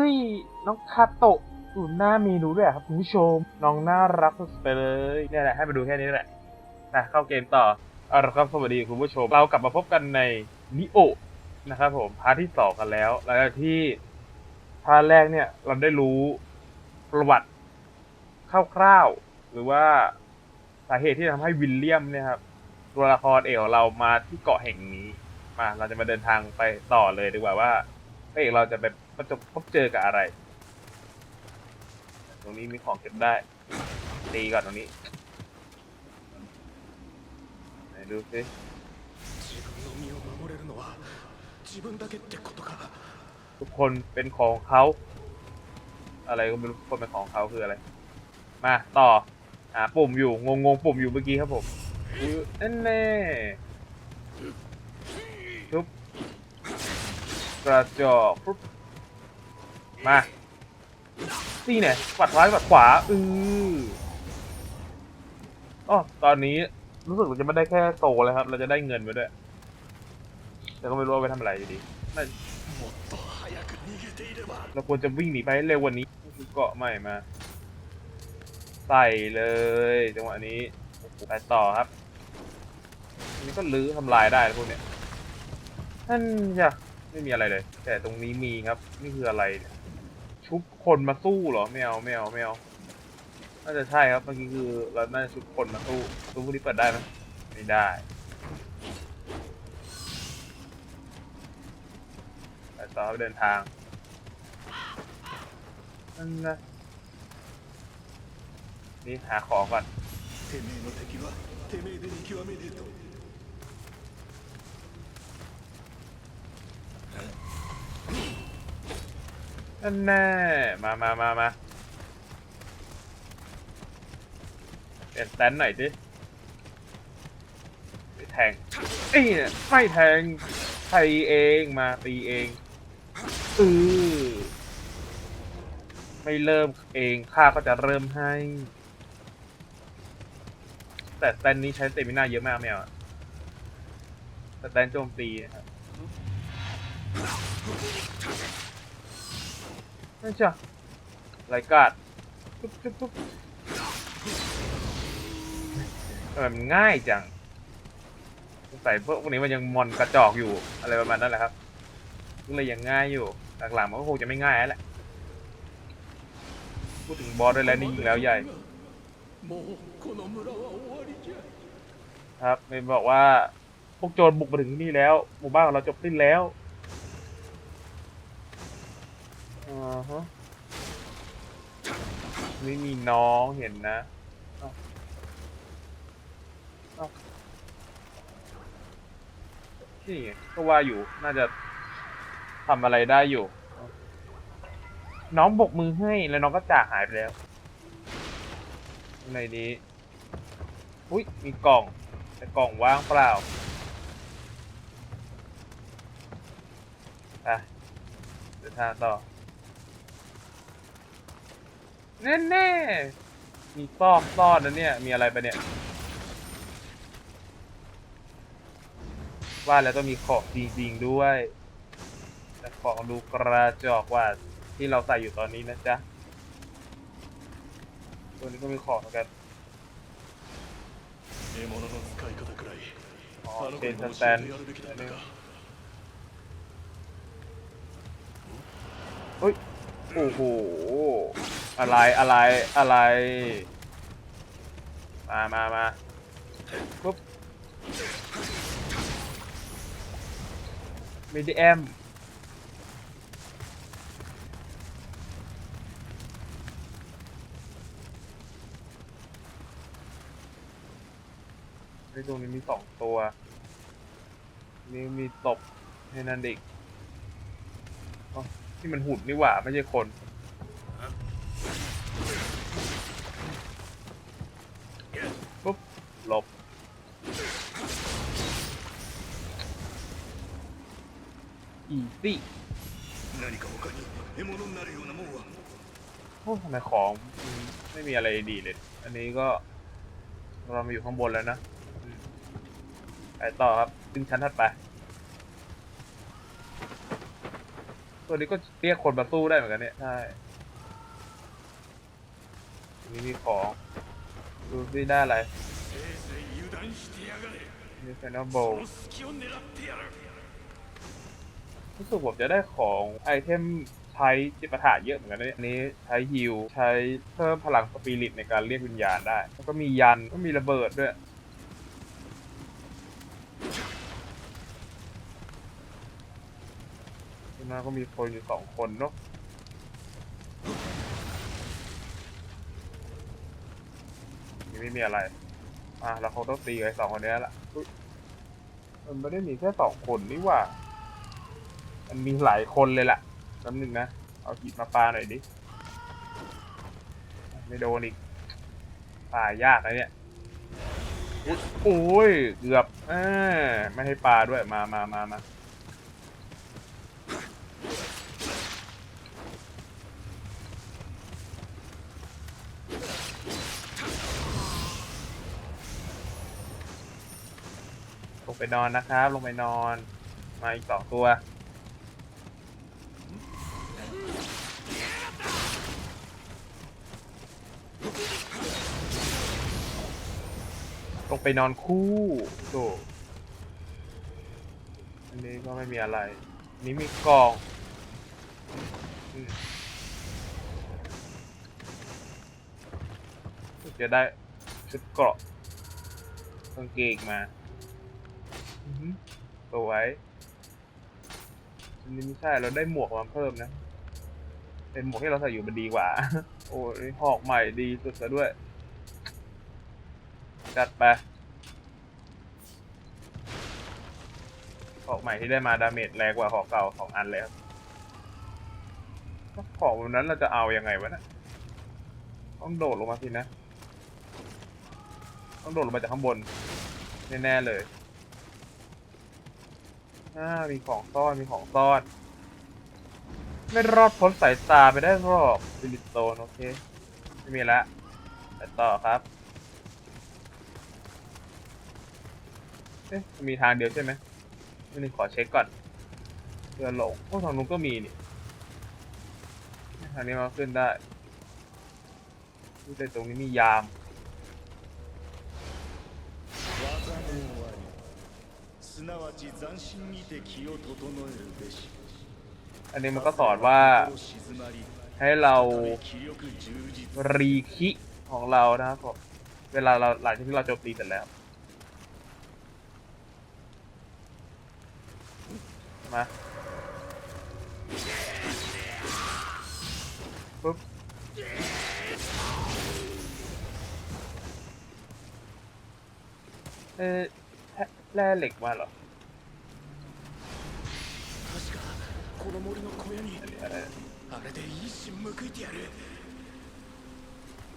ฮ้ย น้องคาโตะดูหน้ามีรู้ด้วยครับคุณผู้ชม น้องน่ารักสุดไปเลยเนี่ยแหละให้มาดูแค่นี้แหละนะเข้าเกมต่อเอาละครับสวัสดีคุณผู้ชม เรากลับมาพบกันในนิโอนะครับผมพาร์ทที่สองกันแล้วแล้วที่พาร์ทแรกเนี่ย เราได้รู้ประวัติคร่าวๆหรือว่าสาเหตุที่ทำให้วิลเลียมเนี่ยครับตัวละครเอกของเรามาที่เกาะแห่งนี้มาเราจะมาเดินทางไปต่อเลยดีกว่าว่าพระเอกเราจะไป ก็จะพบเจอกับอะไร ตรงนี้มีของเก็บได้ ตีก่อนตรงนี้ไหนดูสิทุกคนเป็นของเขา อะไรก็ไม่รู้คนเป็นของเขาคืออะไร มาต่อหาปุ่มอยู่งงงปุ่มอยู่เมื่อกี้ครับผมนั่นแน่ชุบกระจกปุ๊บ มานี่เนี่ยปัดร้ายปัดขวาอืออ๋อตอนนี้รู้สึกเราจะไม่ได้แค่โตแล้วครับ เราจะได้เงินไปด้วย แต่ก็ไม่รู้ว่าไปทำอะไรอยู่ดีเราควรจะวิ่งหนีไปเร็ววันนี้เกาะใหม่มา ใส่เลย จังหวะนี้ไปต่อครับนี่ก็ลื้อทำลายได้พวกเนี้ยท่านจะไม่มีอะไรเลย แต่ตรงนี้มีครับ นี่คืออะไรเนี่ย ชุบคนมาสู้เหรอไม่เอาไม่เอาไม่เอาน่าจะใช่ครับเมื่อกี้คือเราน่าจะชุบคนมาสู้ตู้พวกนี้เปิดได้ไหมไม่ได้ไปต่อเดินทางนั่นนะนี่หาของก่อน นั่นแน่มามามามาเปลี่ยนแตนหน่อยดิไปแทงเอ้ยเนี่ยไม่แทงใครเองมาตีเองอือไม่เริ่มเองข้าก็จะเริ่มให้ แต่แตนนี้ใช้เตมิน่าเยอะมากแมวอะสแตนโจมตีนะครับ นั่นจ้ะไรกาดปุ๊บปุ๊บปุ๊บเออง่ายจังใส่พวกนี้มันยังมอนกระจอกอยู่อะไรประมาณนั้นแหละครับก็เลยยังง่ายอยู่หลังๆมันก็คงจะไม่ง่ายแล้วแหละพูดถึงบอสได้แล้วนี่ยิงแล้วใหญ่ ครับเมนบอกว่าพวกโจรบุกมาถึงที่นี่แล้ว หมู่บ้านของเราจบสิ้นแล้ว อ่าฮะนี่มีน้องเห็นนะเอ้าเอ้านี่ไงก็ว่าอยู่น่าจะทำอะไรได้อยู่ น้องบกมือให้แล้วน้องก็จากหายไปแล้วในนี้ อุ้ยมีกล่อง แต่กล่องว่างเปล่าไปเดินทางต่อ แน่แน่ๆมีซอกซ่อนนะเนี่ย มีอะไรไปะเนี่ย ว่าแล้วก็มีของจริงๆด้วย แต่ของดูกระจอกกว่าที่เราใส่อยู่ตอนนี้นะจ๊ะ ตัวนี้ก็มีของเหมือนกัน 獲物の使い方くらい อ๋อ あの เช 子 น に ส 教 แต え น てやるべきだったか เฮ้ย โอ้โห อะไรอะไรอะไร มามามาปุ๊บม่ได้แอมในตรงนี้มีสองตัว นี่มีตบให้นันอีกอ๋อที่มันหุ่นนี่หว่า ไม่ใช่คน ปุ๊บหลบอีซี่โอ้ทำไมของไม่มีอะไรดีเลย อันนี้ก็ เรามาอยู่ข้างบนแล้วนะ ไปต่อครับขึ้นชั้นถัดไป ตัวนี้ก็เรียกคนมาสู้ได้เหมือนกันเนี่ย ใช่ มีมีของดูที่ได้อะไรมีแฟนอลโบรู้สึกผมจะได้ของไอเทมใช้จิปาถะเยอะเหมือนกันนะอันนี้ใช้ฮิวใช้เพิ่มพลังสปิริตในการเรียกวิญญาณได้ แล้วก็มียันก็มีระเบิดด้วยขึ้นมาก็มีคนอยู่สองคนเนาะ ไม่มีอะไร อะเราคงต้องตีไอ้สองคนนี้แล้วล่ะอุ๊ยมันไม่ได้มีแค่สองคนนี่หว่า มันมีหลายคนเลยล่ะน้ำหนึ่งนะ เอาหินมาปาหน่อยดิ ไม่โดนอีกปายากนะเนี่ยอุ๊ยโอ้ย เกือบเออไม่ให้ปลาด้วย มามามามา ไปนอนนะครับ ลงไปนอน มาอีกสองตัว ลงไปนอนคู่โดอันนี้ก็ไม่มีอะไร นี้มีกล่องจะได้ชุดเกราะกางเกงมา สวยอันนี้ไม่ใช่เราได้หมวกมาเพิ่มนะ เป็นหมวกที่เราใส่อยู่มันดีกว่า โอ้ยหอกใหม่ดีสุดซะด้วย จัดไปหอกใหม่ที่ได้มาดาเมจแรงกว่าหอกเก่าสองอันเลยครับถ้าของแบบนั้นเราจะเอายังไงวะนะต้องโดดลงมาสินะ ต้องโดดลงมาจากข้างบน แน่ๆเลย อ่ามีของซ่อนมีของซ่อน ไม่รอดพ้นสายตาไปได้หรอกซิลิโตนโอเค ไม่มีละไปต่อครับเอ๊ะมีทางเดียวใช่ไหมนี่ขอเช็คก่อนเพื่อหลงโอ้ทางนู้นก็มีนี่ทางนี้มาขึ้นได้แต่ตรงนี้มียาม すなわち斬新にて気を整えるべし อันนี้มันก็สอนว่า 心静まり Oh. ให้เรา 気力充実 รีคิของเรานะครับผมเวลาเราหลังจากที่เราโจมตีเสร็จแล้ว มาปุ๊บเอ๊ะ แร่เหล็กว่าเหรอ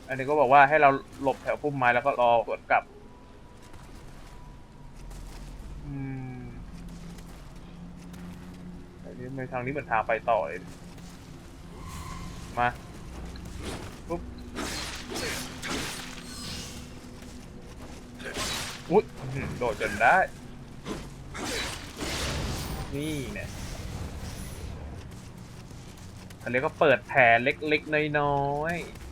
อันนี้ก็บอกว่าให้เราหลบแถวพุ่มไม้แล้วก็รอสวนกลับอืมอันนี้ในทางนี้เหมือนทางไปต่อเลยมา อุ๊ยอื้อหือโดดจนได้ นี่เนี่ยอันนี้ก็เปิดแผลเล็กๆ น้อยๆ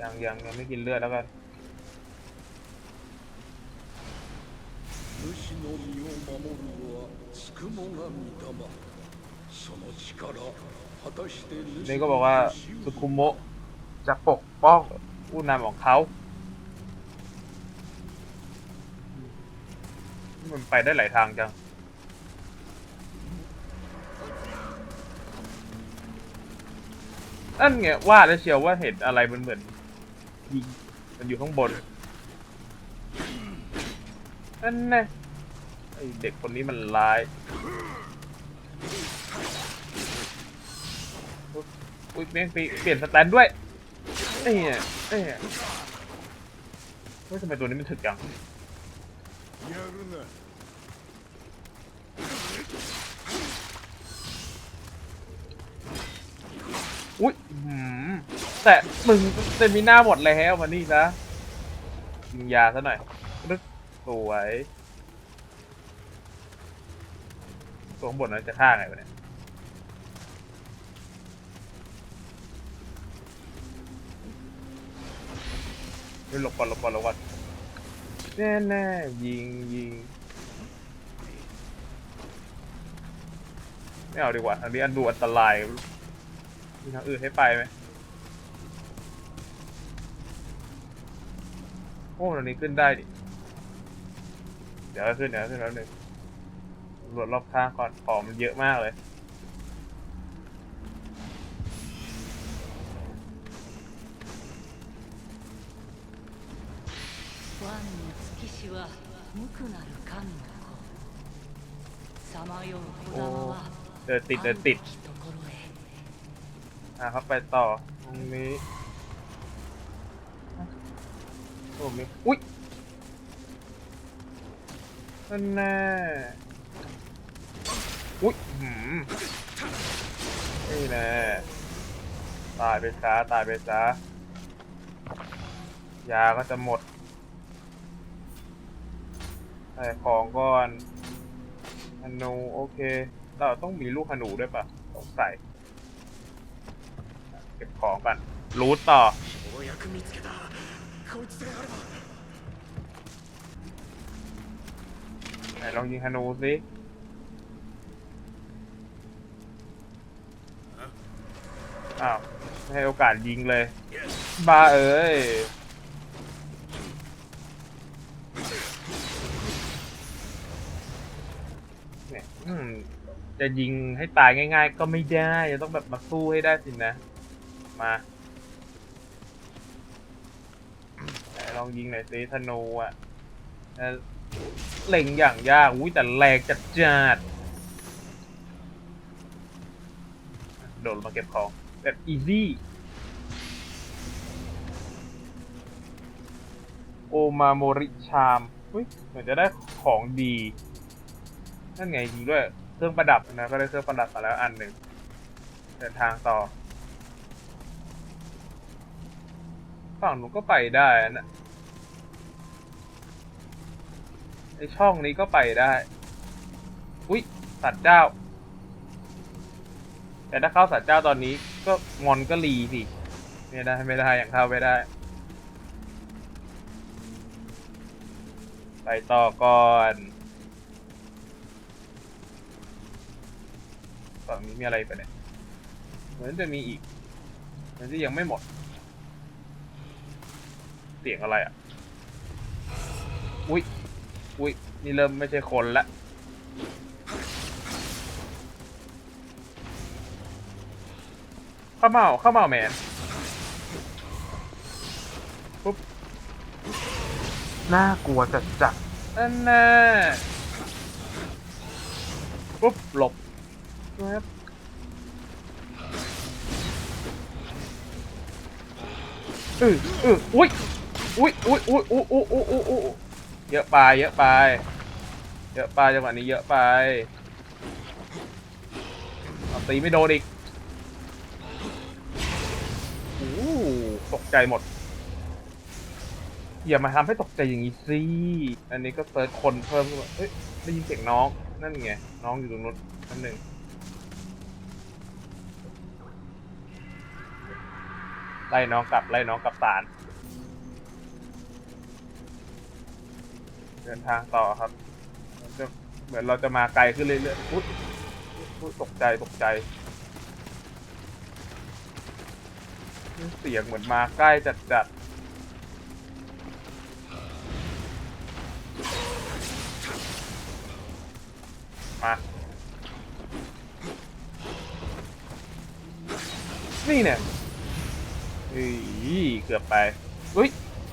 ยังยังยังไม่กินเลือดแล้วกัน 武士の身を守るのはつくもが御霊その力果たして主 นี่ก็บอกว่าสุคุโมะจะปกป้อง ผู้นำของเขา มันไปได้หลายทางจัง นั่นไงว่าแล้วเชียวว่าเห็นอะไรมันเหมือนยิงมันอยู่ข้างบน นั่นแน่ไอเด็กคนนี้มันร้ายอุ้ยแม่งไปเปลี่ยนสแตนด้วย เอ้ยเอ้ยเฮ้ทำไมตัวนี้มันถึกจังอุ้ยหืมแต่มึงเซมีหน้าหมดแล้วมานี่นะยิงยาซะหน่อยรึสวยตัวข้างบนนั้นจะท่าไงวะเนี่ย เฮ้ยหลบก่อนหลบก่อนหลบก่อนแน่แน่ยิงยิงไม่เอาดีกว่าทางนี้อันดูอันตรายมีทางอื่นให้ไปไหมโอ้ตรงนี้ขึ้นได้ดิเดี๋ยวขึ้นเดี๋ยวขึ้นแล้วหนึ่งตรวจรอบข้างก่อนของมันเยอะมากเลย 無くなる神の子さまよう小玉は เดินติดเดินติด あるべきところへ อ่ะครับไปต่อ ตรงนี้โอ้มีอุ้ยนั่นแน่อุ้ยหืมนี่แน่ตายไปซะตายไปซะยาก็จะหมด ไอ้ของก่อนธนูโอเค เราต้องมีลูกธนูด้วยปะต้องใส่ เก็บของกันรูทต่อไหนลองยิงฮานูสิอ้าวให้โอกาสยิงเลย บ้าเอ้ย อืมจะยิงให้ตายง่าย ๆ ก็ไม่ได้จะต้องแบบมาสู้ให้ได้สินะ มาไหนลองยิงหน่อยสิธนูอะเอ่อเล็งอย่างยากอุ้ยแต่แรงจัดจัดโดดมาเก็บของ แบบอีซี่โอมาโมริชามอุ้ยเหมือนจะได้ของดี นั่นไงจริงด้วย เครื่องประดับนะก็ได้เครื่องประดับมาแล้วอันหนึ่งเดินทางต่อ ฝั่งหนูก็ไปได้นะไอช่องนี้ก็ไปได้ อุ๊ยสัตว์เจ้า แต่ถ้าเข้าสัตว์เจ้าตอนนี้ก็งอนก็รีสิไม่ได้ไม่ได้อย่างเข้าไม่ได้ ไปต่อก่อน ฝั่งนี้มีอะไรไปเนี่ย เหมือนจะมีอีกเหมือนจะยังไม่หมด เสียงอะไรอะ อุ๊ยอุ๊ยนี่เริ่มไม่ใช่คนละ ข้าวเมาข้าวเมาแมน ปุ๊บ น่ากลัวจัดจัดนั่นน่ะปุ๊บ หลบ แวบเออเอออุ้ยอุ้ยอุ้ยอุ้ยอุ้ยอุ้ยอุ้ยอุ้ยอุ้ยเยอะไปเยอะไปเยอะไปจังหวะนี้เยอะไปตีไม่โดนอีกโอ้โหตกใจหมด อย่ามาทำให้ตกใจอย่างนี้สิ อันนี้ก็เซิร์ชคนเพิ่มขึ้นมาเฮ้ยได้ยินเสียงน้อง นั่นไง น้องอยู่ตรงนู้นนั่นหนึ่ง ไล่น้องกลับไล่น้องกลับศาลเดินทางต่อครับจะเหมือนเราจะมาไกลขึ้นเรื่อยๆอุ๊ยอุ๊ยตกใจตกใจ เสียงเหมือนมาใกล้จัดๆมานี่เนี่ย เฮ้ยเกือบไปอุ้ย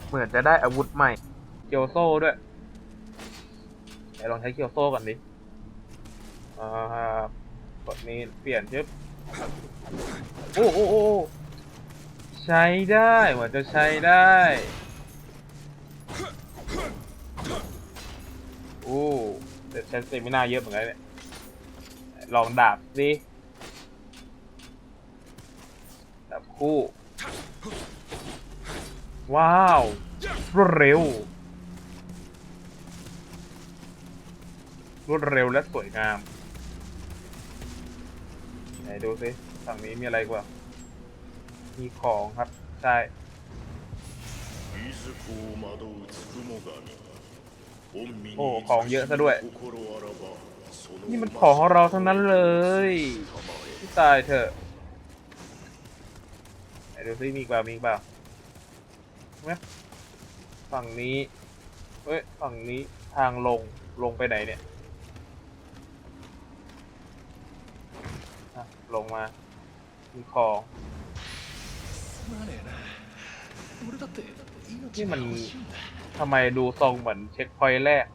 เหมือนจะได้อาวุธใหม่ เกียวโซ่ด้วยไหนลองใช้เกียวโซ่ก่อนดิอ่ากดนี้เปลี่ยนชึบโอ้โอ้โอ้โอ้ใช้ได้เหมือนจะใช้ได้โอ้แต่ใช้สเตมินาเยอะเหมือนกันเนี่ยลองดาบสิดาบคู่ ว้าวรวดเร็ว รวดเร็วและสวยงาม ไหนดูสิฝั่งนี้มีอะไรกว่า มีของครับ ใช่โอ้ของเยอะซะด้วย นี่มันของของเราทั้งนั้นเลยที่ตายเถอะไหนดูสิมีกว่ามีกว่า ไหมฝั่งนี้ เฮ้ย ฝั่งนี้ทางลง ลงไปไหนเนี่ยอ่ะลงมา มีของ すまねえな俺だって命にもが欲しいんだ ทำไมดูทรงเหมือนเช็คพอยต์แรก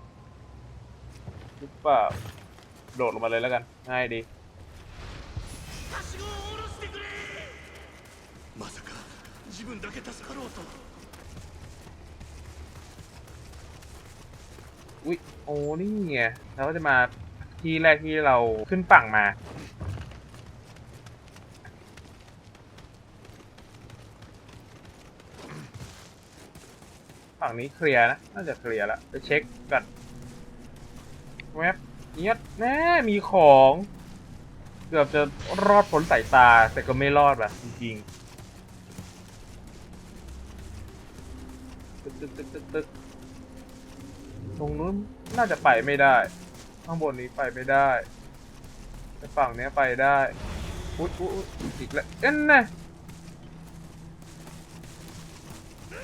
หรือเปล่า โดดลงมาเลยแล้วกัน ง่ายดี まさか自分だけ助かろうと อุ๊ยโอ้นี่ไงเราก็จะมาที่แรกที่เราขึ้นฝั่งมาฝั่งนี้เคลียร์นะ น่าจะเคลียร์แล้วไปเช็คกันแวบเนี้ยแน่มีของ เกือบจะรอดพ้นสายตา แต่ก็ไม่รอดว่ะจริงๆตึกตึกตึกตึก ตรงนู้นน่าจะไปไม่ได้ ข้างบนนี้ไปไม่ได้แต่ฝั่งเนี้ยไปได้อุ๊ยอุ๊ยอุ๊ยอีกแล้วเอ็นนะ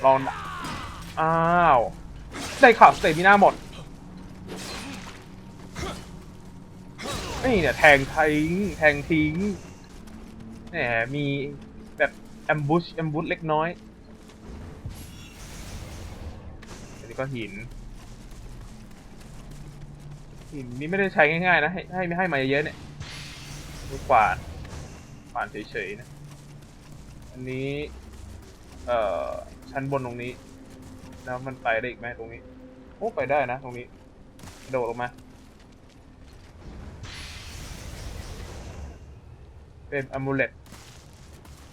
ลองนอ้าวได้ข่าวสเตมิน่าหมดนี่เนี่ยแทงทิ้งแทงทิ้งแหมมีแบบแอมบูชแอมบูชเล็กน้อยอันนี้ก็หิน หินนี่ไม่ได้ใช้ง่ายๆนะ ให้ให้ให้มาเยอะๆเนี่ยมือขวานขวานเฉยๆนะ อันนี้ เอ่อ ชั้นบนตรงนี้ แล้วมันไปได้อีกไหมตรงนี้ โอ้ไปได้นะตรงนี้ โดดลงมาเป็นอมูเลต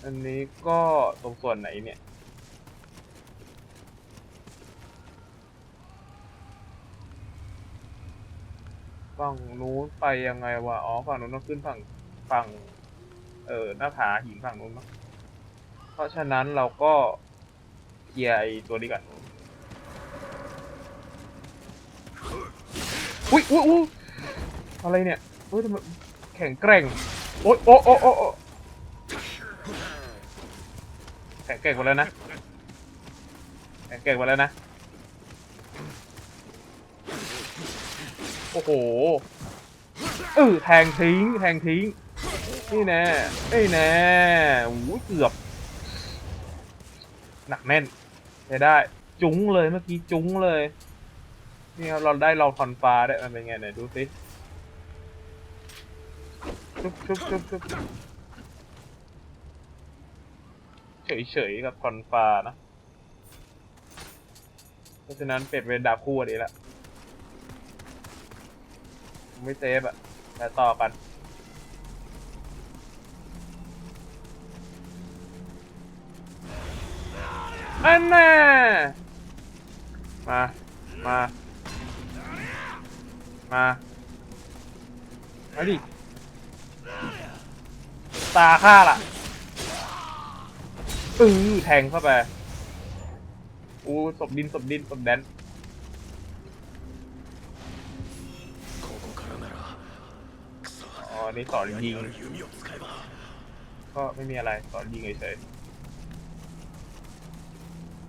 อันนี้ก็ตรงส่วนไหนเนี่ย ฝั่งนู้นไปยังไงวะ อ๋อ ฝั่งนู้นต้องขึ้นฝั่งฝั่ง เอ่อ หน้าผาหินฝั่งนู้นมั้งเพราะฉะนั้นเราก็เคลียร์ไอ้ตัวนี้ก่อนอุ้ยอุ้ยอุ้ยอะไรเนี่ยเฮ้ยทำไมแข็งแกร่ง โอ๊ยโอ๊ยโอ๊ยโอ๊ยโอ๊ยแข็งแกร่งหมดแล้วนะแข็งแกร่งหมดแล้วนะ เออแทงทิ้ง แทงทิ้ง นี่แน่นี่แน่โอ้โหเกือบ หนักแน่นใช้ได้ จุ้งเลยเมื่อกี้จุ้งเลย นี่ครับเราได้เราทอนฟ้าได้มันเป็นไงไหนดูสิชุบชุบชุบชุบเฉยเฉยๆกับทอนฟ้านะ เพราะฉะนั้นเป็ดเป็นดาบคู่ดีละ ไม่เซฟอะแต่ต่อกันอันน่ะมา มา มามาดิ ตาข้าล่ะอือแทงเข้าไปอู้ศพดินศพดินศพแดน นี้สอยิง ก็ไม่มีอะไรต่อนยิงเฉย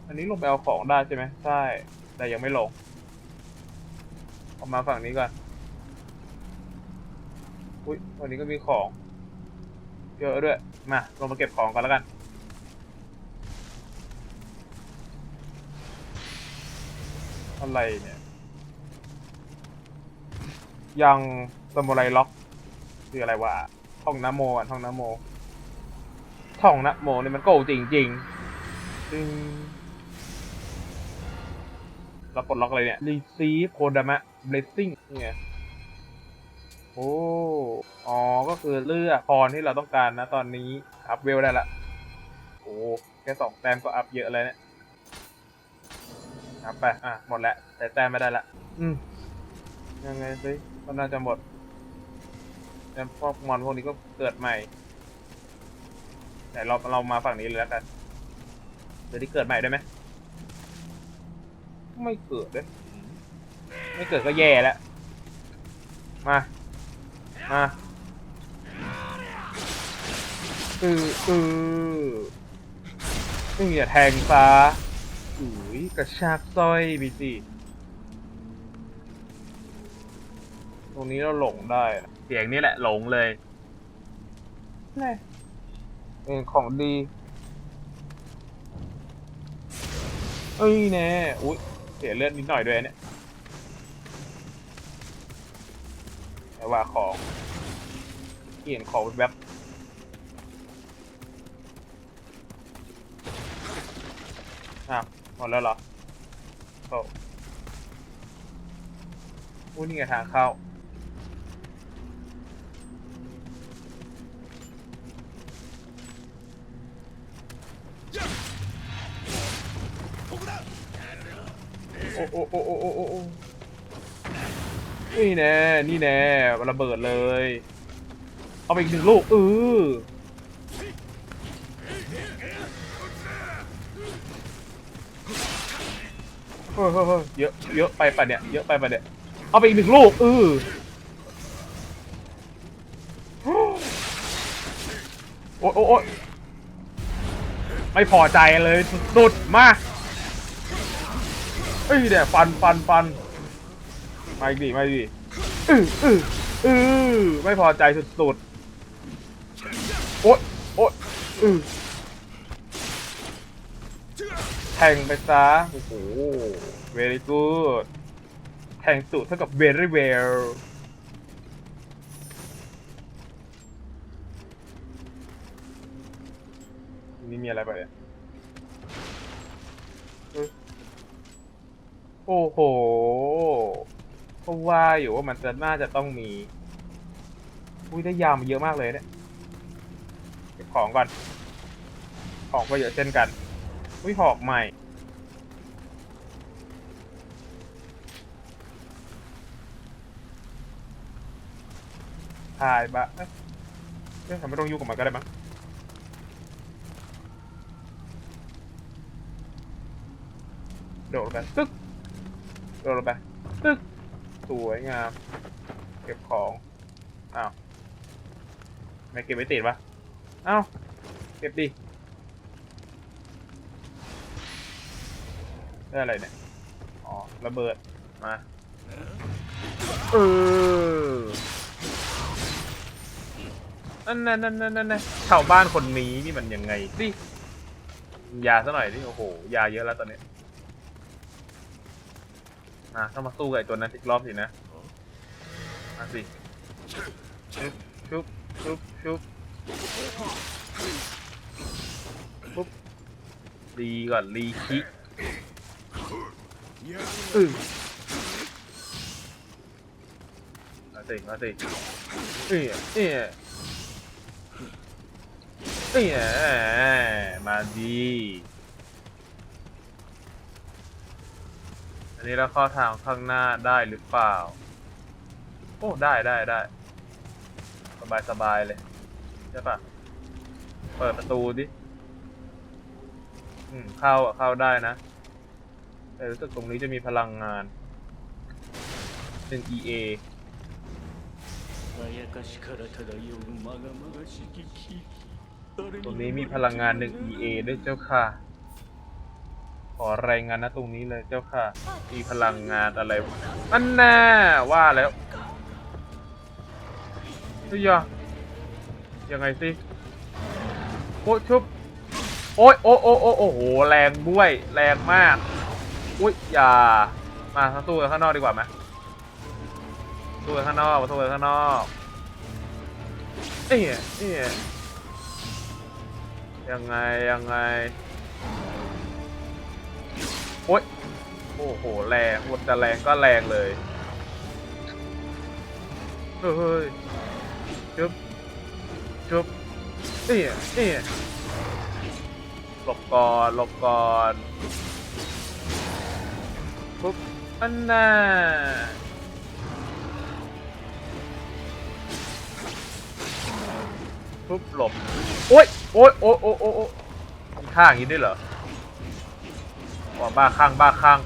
อันนี้ลงไปเอาของได้ใช่ไหมใช่ แต่ยังไม่ลง ออกมาฝั่งนี้ก่อน อุ้ยวันนี้ก็มีของ เยอะด้วย มา ลงมาเก็บของก่อนแล้วกันอะไรเนี่ย ยังสมุไรล็อก คืออะไรวะท่องนโมอะท่องนโมท่องนโมนี่มันโกงจริงๆจึงเราปลดล็อกอะไรเนี่ย receive kodama blessing เนี่ยโอ้อ๋อ ก็คือเลือกพรที่เราต้องการนะ ตอนนี้ อัพเวลได้ละ โอ้แค่สองแต้มก็อัพเยอะเลยเนี่ยอัพไป อะ หมดแล้ว แต่แต้มไม่ได้ละ อืม ยังไงสิก็น่าจะหมด แล้วพวกมอนพวกนี้ก็เกิดใหม่ แต่เราเรามาฝั่งนี้เลยแล้วกันเดี๋ยวที่เกิดใหม่ได้ไหมไม่เกิดเลยไม่เกิดก็แย่แล้ว มา มาอืออือนี่อย่าแทงซะอุ้ยกระชากสร้อยบีสิตรงนี้เราหลงได้นะ สียงนี้แหละหลงเลยนี่เองของดีเอ้ยแน่อุ้ยเสียเลือดนิดหน่อยด้วยเนี่ยแต่ว่าของเขียนของแบบอ้าวหมดแล้วเหรอโอ้อู้นี่ไงทางเข้า โอ้โอ้โอ้โอ้โอ้โอ้นี่แน่ นี่แน่ระเบิดเลย เอาไปอีกหนึ่งลูกเออเฮ้ยเยอะเยอะไปปะเนี่ย เยอะไปปะเนี่ย เอาไปอีกหนึ่งลูกเออโอ้โอ้โอ้ไม่พอใจเลยสุดๆ มา เอ้ยเดี๋ยวฟันฟันฟันมาอีกดิมาอีกดิอืออืออือไม่พอใจสุดๆโอ๊ยโอ๊ยอือแทงไปซะโอ้โห very good แทงสุดเท่ากับ very well นี่มีอะไรไปเนี่ย โอ้โหก็ว่าอยู่ว่ามันจะน่าจะต้องมี อุ้ยได้ยามาเยอะมากเลยเนี่ยเก็บของก่อน ของก็เยอะเช่นกัน อุ้ยหอกใหม่ถ่ายบะเอ๊ะเอ๊ะทำไม่ต้องยุ่งกับมันก็ได้มั้งโดดลงไปตึ๊ก โดดลงไปตึ๊กสวยงาม เก็บของอ้าวไม่เก็บไม่ติดปะอ้าวเก็บดิได้อะไรเนี่ย อ๋อ ระเบิด มา เออนั่นนั่นนั่นนั่นนั่นชาวบ้านคนนี้นี่มันยังไงสิยาซะหน่อยดิ โอ้โห ยาเยอะแล้วตอนนี้ มาต้องมาสู้กับไอ้ตัวนั้นอีกรอบสินะ มาสิ ชุบ ชุบ ชุบชุบปุ๊บรีก่อนรีคิอือมาสิ มาสิ เอ้ยเอ้ยเอ้ยมาดี อันนี้เราเข้าทางข้างหน้าได้หรือเปล่า โอ้ ได้ได้ได้ สบายสบายเลย ใช่ปะเปิดประตูดิ อืม เข้าอะเข้าได้นะ แต่รู้สึกตรงนี้จะมีพลังงาน เป็น EA ตรงนี้มีพลังงานหนึ่ง EA ด้วยเจ้าค่ะ อรายงานนะตรงนี้เลยเจ้าค่ะ มีพลังงานอะไรอันน่าว่าแล้วเฮ้ยยังไงสิโอ้ชุบโอ้ยโอ้โอ้โอ้โอ้โหแรงด้วย แรงมากอุ้ยอย่ามาสู้กันข้างนอกดีกว่าไหมสู้กันข้างนอกมาสู้กันข้างนอกเอ้ยเอ้ยยังไงยังไง อ้ย โอ้โห แรงวนจะแรงก็แรงเลย เฮ้ยจุบจุบเอ้ยเอ้ยหลบก่อนหลบก่อนปุ๊บอันน่ะปุ๊บหลบ โอ๊ยโอ๊ยโอ๊ยโอ๊ยโอ๊ยโอ๊ยทำท่าอย่างนี้ด้วยเหรอ ว่าบ้าข้างบ้าข้าง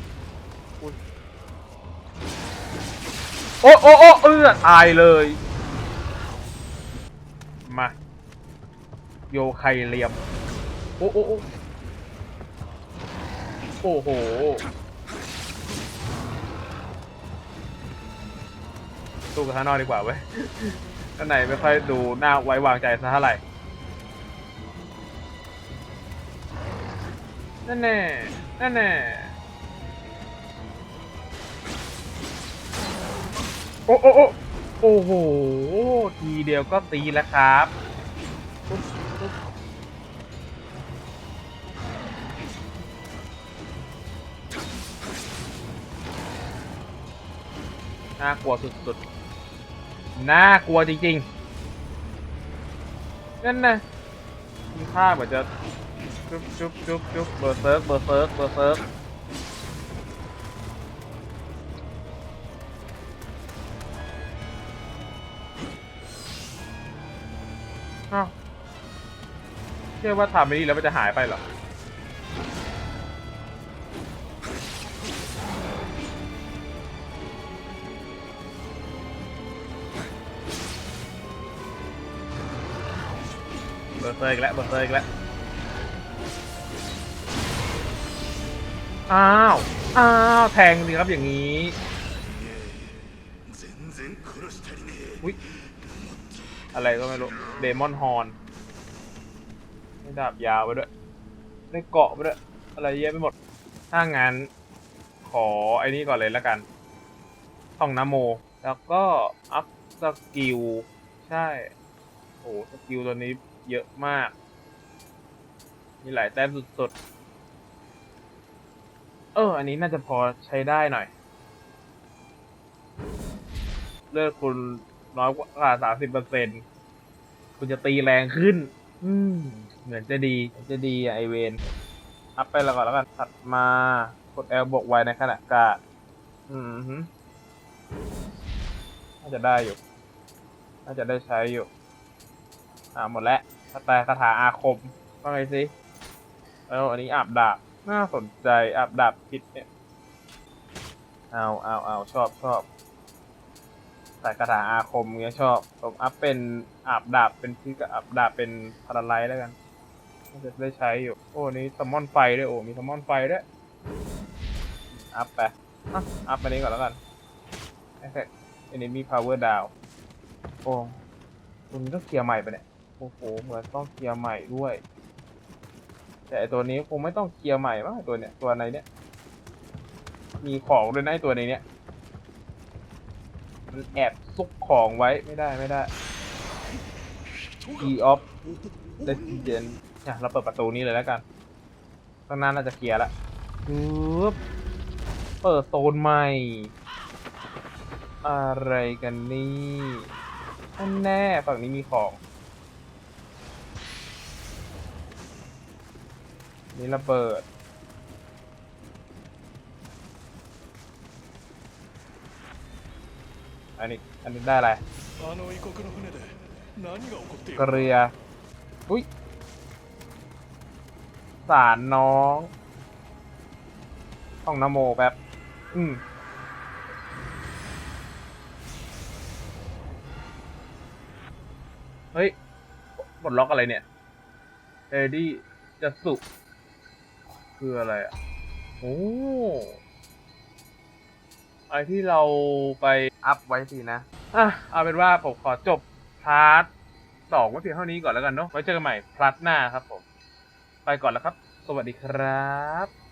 โอ้โอ้โอ้เออตายเลย มา โยไคเลียม โอ้โอ้โอ้โอ้โหสู้กันข้านอกดีกว่าเว้ยข้างในไม่ค่อยดูหน่าไว้วางใจสักเท่าไหร่ นั่นแน่ นั่นแน่ โอ้โอ้โอ้โอ้โห ทีเดียวก็ตีแล้วครับน่ากลัวสุดๆ น่ากลัวจริงๆ นั่นนะมีท่าเหมือนจะ จุ๊บจุ๊บจุ๊บจุ๊บเบอร์เซิร์กเบอร์เซิร์กเบอร์เซิร์กอ้าวเชื่อว่าทำไม่ดีแล้วมันจะหายไปเหรอเบอร์เซอร์อีกแล้วเบอร์เซอร์อีกแล้ว อ้าว อ้าว แทงดีครับอย่างนี้ อุ้ยอะไรก็ไม่รู้ เดมอนฮอนได้ดาบยาวไปด้วย ได้เกาะไปด้วย อะไรเยอะไปหมด ถ้างั้น ขอไอ้นี่ก่อนเลยแล้วกันท่องนโม แล้วก็ อัพสกิล ใช่ โอ้สกิลตัวนี้เยอะมาก มีหลายแต้มสุด เออ อันนี้น่าจะพอใช้ได้หน่อย เลือดคุณน้อยกว่าสามสิบเปอร์เซ็นคุณจะตีแรงขึ้น อืม เหมือนจะดีเหมือนจะดีอะไอเวนอัพไปแล้วก่อนแล้วกันถัดมากด L บวก Y ในขณะกาดอืมฮึน่าจะได้อยู่ น่าจะได้ใช้อยู่ อ่าหมดแล้วถ้าแต่คาถาอาคมว่าไงสิแล้วอันนี้อาบดาบ น่าสนใจอาบดาบพิษเนี่ย เอาเอาเอาชอบชอบใส่คาถาอาคมเงี้ยชอบ ผมอัพเป็นอาบดาบเป็นพิษกับอาบดาบเป็นพาราไลท์แล้วกันน่าจะได้ใช้อยู่ โอ้นี่ซัมมอนไฟด้วยโอ้มีซัมมอนไฟด้วย อัพไปอัพไปนี้ก่อนแล้วกัน Effect Enemy Power Down โอ้คุณก็เคลียร์ใหม่ไปเนี่ย โอ้โห เหมือนต้องเคลียร์ใหม่ด้วย แต่ไอ้ตัวนี้คงไม่ต้องเคลียร์ใหม่มั้งไอ้ตัวเนี้ยตัวในเนี้ยมีของด้วยนะไอ้ตัวในเนี้ยมันแอบซุกของไว้ไม่ได้ไม่ได้ Key of Resident เนี่ยเราเปิดประตูนี้เลยแล้วกันข้างหน้าน่าจะเคลียร์ละปึ๊บเปิดโซนใหม่ อะไรกันนี่อันแน่ฝั่งนี้มีของ นี่ระเบิด อันนี้ อันนี้ได้อะไรเรือ อุ้ย สารน้องท่องนโมแบบอืมเฮ้ยปลดล็อกอะไรเนี่ยเอดี้จะสุก คืออะไรอะ โอ้ ไอที่เราไปอัพไว้สินะ อะ เอาเป็นว่าผมขอจบพาร์ทสองไว้เพียงเท่านี้ก่อนแล้วกันเนาะ ไว้เจอกันใหม่พาร์ทหน้าครับผม ไปก่อนแล้วครับ สวัสดีครับ